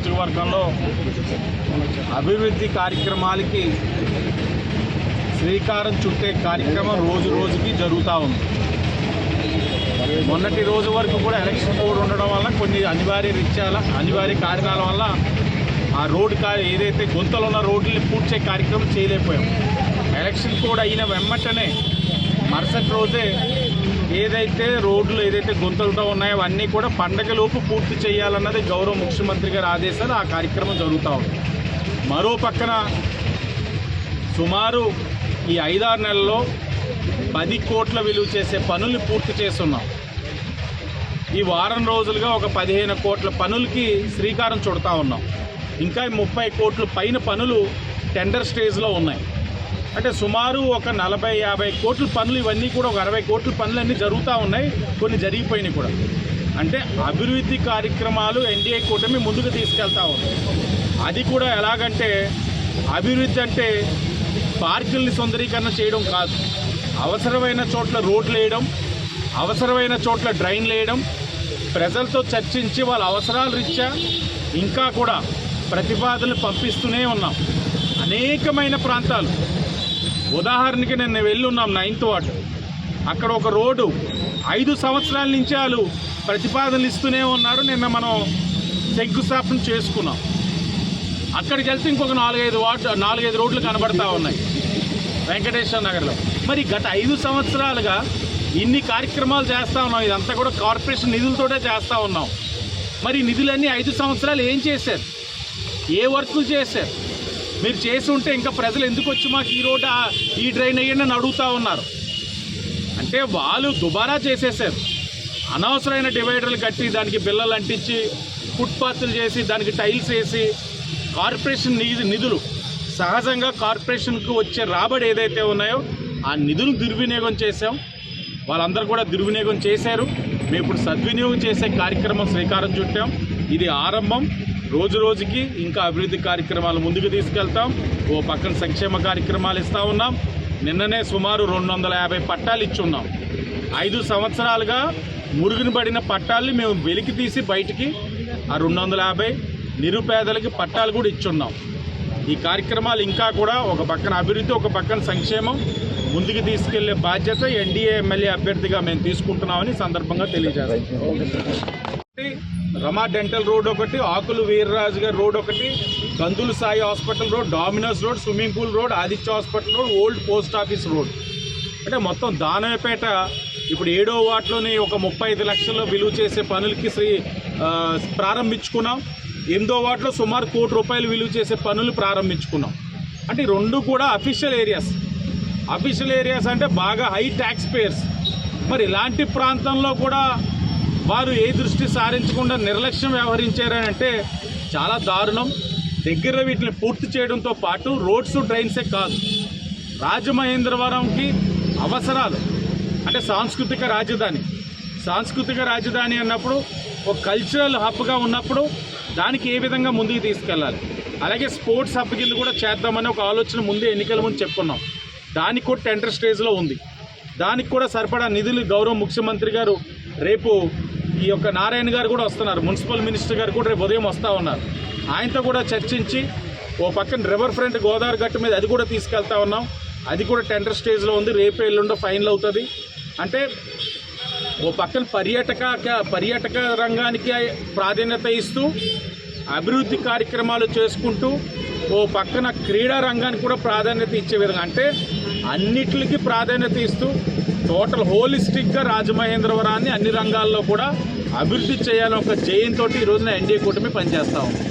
నియోజకవర్గంలో అభివృద్ధి కార్యక్రమాలకి శ్రీకారం చుట్టే కార్యక్రమం రోజు రోజుకి జరుగుతూ ఉంది. మొన్నటి రోజు వరకు కూడా ఎలక్షన్ కోడ్ ఉండడం వల్ల కొన్ని అనివార్య రీత్యాల అనివార్య కారణాల వల్ల ఆ రోడ్డు కా ఏదైతే గుంతలు ఉన్న రోడ్లని పూడ్చే కార్యక్రమం చేయలేకపోయాం. ఎలక్షన్ కోడ్ అయిన వెమ్మటనే మరుసటి రోజే ఏదైతే రోడ్లు ఏదైతే గుంతలతో ఉన్నాయో అవన్నీ కూడా పండగలోపు పూర్తి చేయాలన్నది గౌరవ ముఖ్యమంత్రి గారి ఆదేశాలు ఆ కార్యక్రమం జరుగుతూ ఉంది. మరో పక్కన సుమారు ఈ ఐదారు నెలల్లో పది కోట్ల విలువ చేసే పనుల్ని పూర్తి చేస్తున్నాం. ఈ వారం రోజులుగా ఒక పదిహేను కోట్ల పనులకి శ్రీకారం చుడతా ఉన్నాం. ఇంకా ముప్పై కోట్ల పైన పనులు టెండర్ స్టేజ్లో ఉన్నాయి. అంటే సుమారు ఒక నలభై యాభై కోట్ల పనులు ఇవన్నీ కూడా ఒక అరవై కోట్ల పనులు అన్నీ జరుగుతూ ఉన్నాయి. కొన్ని జరిగిపోయినాయి కూడా. అంటే అభివృద్ధి కార్యక్రమాలు ఎన్డీఏ కూటమి ముందుకు తీసుకెళ్తా ఉంది. అది కూడా ఎలాగంటే అభివృద్ధి అంటే పార్కుల్ని సుందరీకరణ చేయడం కాదు. అవసరమైన చోట్ల రోడ్లు వేయడం అవసరమైన చోట్ల డ్రైన్లు వేయడం ప్రజలతో చర్చించి వాళ్ళ అవసరాల రీత్యా ఇంకా కూడా ప్రతిపాదనలు పంపిస్తూనే ఉన్నాం. అనేకమైన ప్రాంతాలు ఉదాహరణకి నిన్న వెళ్ళున్నాం నైన్త్ వార్డు. అక్కడ ఒక రోడ్డు. ఐదు సంవత్సరాల నుంచి వాళ్ళు ప్రతిపాదనలు ఇస్తూనే ఉన్నారు. నిన్న మనం శంకుస్థాపన చేసుకున్నాం. అక్కడికి వెళ్తే ఇంకొక నాలుగైదు వార్డు నాలుగైదు రోడ్లు కనబడతా ఉన్నాయి. వెంకటేశ్వర నగర్లో. మరి గత ఐదు సంవత్సరాలుగా ఇన్ని కార్యక్రమాలు చేస్తూ ఉన్నాం. ఇదంతా కూడా కార్పొరేషన్ నిధులతోటే చేస్తూ ఉన్నాం. మరి నిధులన్నీ ఐదు సంవత్సరాలు ఏం చేశారు? ఏ వర్కులు చేశారు? మీరు చేసి ఉంటే ఇంకా ప్రజలు ఎందుకు వచ్చి మాకు ఈ రోడ్డు ఈ డ్రైన్ అయ్యండి అని అడుగుతూ ఉన్నారు. అంటే వాళ్ళు దుబారా చేసేసారు. అనవసరమైన డివైడర్లు కట్టి దానికి బిల్లలు అంటించి ఫుట్పాత్లు చేసి దానికి టైల్స్ వేసి కార్పొరేషన్ నిధి నిధులు. సహజంగా కార్పొరేషన్కు వచ్చే రాబడి ఏదైతే ఉన్నాయో ఆ నిధులు దుర్వినియోగం చేశాం. వాళ్ళందరూ కూడా దుర్వినియోగం చేశారు. మేము ఇప్పుడు సద్వినియోగం చేసే కార్యక్రమం శ్రీకారం చుట్టాం. ఇది ఆరంభం. రోజు రోజుకి ఇంకా అభివృద్ధి కార్యక్రమాలు ముందుకు తీసుకెళ్తాం. ఓ పక్కన సంక్షేమ కార్యక్రమాలు ఇస్తూ ఉన్నాం. నిన్ననే సుమారు రెండు వందల యాభై పట్టాలు ఇచ్చున్నాం. ఐదు సంవత్సరాలుగా మురుగుని పడిన పట్టాల్ని మేము వెలికి తీసి బయటికి ఆ రెండు వందల యాభై నిరుపేదలకి పట్టాలు కూడా ఇచ్చున్నాం. ఈ కార్యక్రమాలు ఇంకా కూడా ఒక పక్కన అభివృద్ధి ఒక పక్కన సంక్షేమం ముందుకు తీసుకెళ్ళే బాధ్యత ఎన్డీఏ ఎమ్మెల్యే అభ్యర్థిగా మేము తీసుకుంటున్నామని సందర్భంగా తెలియజేస్తాం రమా డెంటల్ రోడ్ ఒకటి ఆకులు వీర్రాజు గారి రోడ్ ఒకటి కందులు Sai hospital road Domino's road swimming pool road Aditya hospital road old post office road. అంటే మొత్తం దానవపేట ఇప్పుడు ఏడో వాటిలోని ఒక ముప్పై ఐదు లక్షల్లో విలువ చేసే పనులకి శ్రీ ప్రారంభించుకున్నాం. ఎనిమిదో వాటిలో సుమారు కోటి రూపాయలు విలువ చేసే పనులు ప్రారంభించుకున్నాం. అంటే రెండు కూడా అఫీషియల్ ఏరియాస్. అఫీషియల్ ఏరియాస్ అంటే బాగా హై ట్యాక్స్ పేయర్స్. మరి ఇలాంటి ప్రాంతంలో కూడా వారు ఏ దృష్టి సారించకుండా నిర్లక్ష్యం వ్యవహరించారని అంటే చాలా దారుణం. దగ్గర వీటిని పూర్తి చేయడంతో పాటు రోడ్స్ డ్రైన్సే కాదు. రాజమహేంద్రవరంకి అవసరాలు. అంటే సాంస్కృతిక రాజధాని. సాంస్కృతిక రాజధాని అన్నప్పుడు ఒక కల్చరల్ హబ్గా ఉన్నప్పుడు దానికి ఏ విధంగా ముందుకు తీసుకెళ్ళాలి? అలాగే స్పోర్ట్స్ హబ్ కింద కూడా చేద్దామని ఒక ఆలోచన ముందే ఎన్నికల ముందు చెప్పుకున్నాం. దానికి కూడా టెండర్ స్టేజ్లో ఉంది. దానికి కూడా సరిపడా నిధులు గౌరవ ముఖ్యమంత్రి గారు రేపు ఈ యొక్క నారాయణ గారు కూడా వస్తున్నారు. మున్సిపల్ మినిస్టర్ గారు కూడా రేపు ఉదయం వస్తూ ఉన్నారు. ఆయనతో కూడా చర్చించి ఓ పక్కన రివర్ ఫ్రంట్ గోదావరి గట్టు మీద అది కూడా తీసుకెళ్తా ఉన్నాం. అది కూడా టెండర్ స్టేజ్లో ఉంది. రేపు ఎల్లుండో ఫైనల్ అవుతుంది. అంటే ఓ పక్కన పర్యాటక పర్యాటక రంగానికి ప్రాధాన్యత ఇస్తూ అభివృద్ధి కార్యక్రమాలు చేసుకుంటూ ఓ పక్కన క్రీడా రంగానికి కూడా ప్రాధాన్యత ఇచ్చే విధంగా అంటే అన్నిటికీ ప్రాధాన్యత ఇస్తూ టోటల్ హోలిస్టిక్గా రాజమహేంద్రవరాన్ని అన్ని రంగాల్లో కూడా అభివృద్ధి చేయాలని ఒక జయంతో ఈ రోజున ఎన్డీఏ కూటమి పనిచేస్తూ ఉంది.